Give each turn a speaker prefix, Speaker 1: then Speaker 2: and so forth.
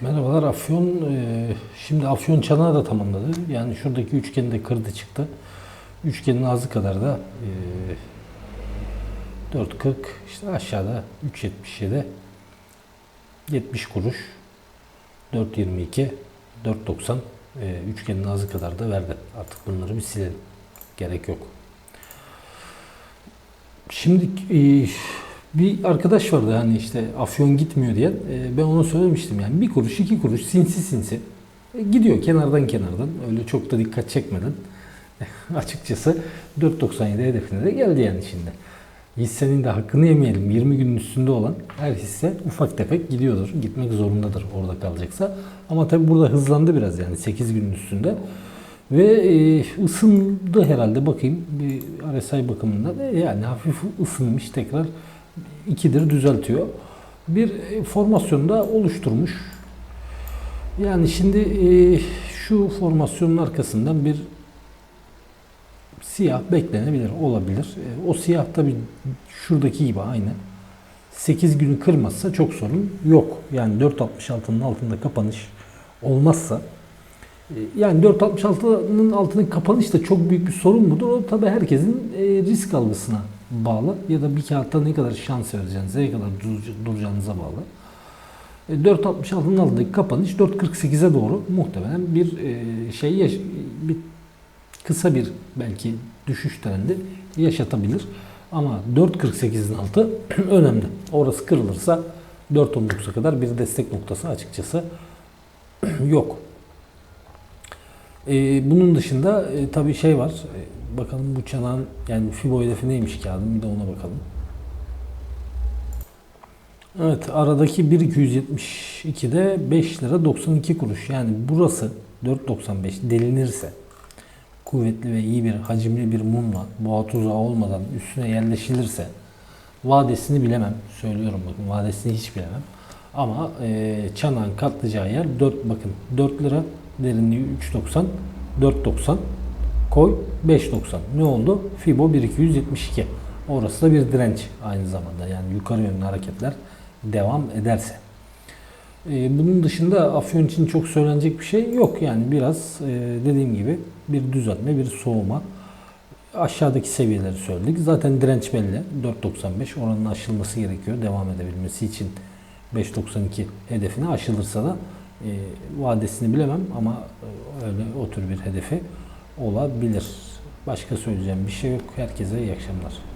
Speaker 1: Merhabalar Afyon. e, Şimdi Afyon çanağı da tamamladı. Yani şuradaki üçgeni de kırdı çıktı. Üçgenin ağzı kadar da e, 4.40 işte aşağıda 3.77 70 kuruş 4.22 4.90 e, üçgenin ağzı kadar da verdi. Artık bunları bir silelim. Gerek yok. Şimdi e, bir arkadaş vardı hani işte afyon gitmiyor diye. E, ben ona söylemiştim yani bir kuruş iki kuruş sinsi sinsi. E, gidiyor kenardan kenardan öyle çok da dikkat çekmeden. Açıkçası 4.97 hedefine de geldi yani şimdi. Hissenin de hakkını yemeyelim. 20 günün üstünde olan her hisse ufak tefek gidiyordur. Gitmek zorundadır orada kalacaksa. Ama tabi burada hızlandı biraz yani 8 günün üstünde. Ve e, ısındı herhalde bakayım bir RSI bakımından e, yani hafif ısınmış tekrar ikidir düzeltiyor. Bir e, formasyonda oluşturmuş. Yani şimdi e, şu formasyonun arkasından bir siyah beklenebilir, olabilir. E, o siyah tabi şuradaki gibi aynı. 8 günü kırmazsa çok sorun yok. Yani 4.66'nın altında kapanış olmazsa yani 4.66'nın altında kapanış da çok büyük bir sorun mudur? O tabi herkesin risk algısına bağlı ya da bir kağıtta ne kadar şans vereceğinize, ne kadar dur- duracağınıza bağlı. E, 4.66'nın altındaki kapanış 4.48'e doğru muhtemelen bir e, şey bir kısa bir belki düşüş trendi yaşatabilir. Ama 4.48'in altı önemli. Orası kırılırsa 4.19'a kadar bir destek noktası açıkçası yok. Ee, bunun dışında e, tabii şey var. E, bakalım bu çanağın yani Fibo hedefi neymiş kağıdın bir de ona bakalım. Evet aradaki 1.272'de 5 lira 92 kuruş. Yani burası 4.95 delinirse kuvvetli ve iyi bir hacimli bir mumla boğa tuzağı olmadan üstüne yerleşilirse vadesini bilemem. Söylüyorum bakın vadesini hiç bilemem. Ama e, çanağın katlayacağı yer 4 bakın 4 lira derinliği 3.90 4.90 koy 5.90 ne oldu? Fibo 1272 orası da bir direnç aynı zamanda yani yukarı yönlü hareketler devam ederse. Ee, Bunun dışında Afyon için çok söylenecek bir şey yok. Yani biraz e, dediğim gibi bir düzeltme, bir soğuma. Aşağıdaki seviyeleri söyledik. Zaten direnç belli. 4.95 oranın aşılması gerekiyor devam edebilmesi için. 5.92 hedefine aşılırsa da e, vadesini bilemem ama öyle o tür bir hedefi olabilir. Başka söyleyeceğim bir şey yok. Herkese iyi akşamlar.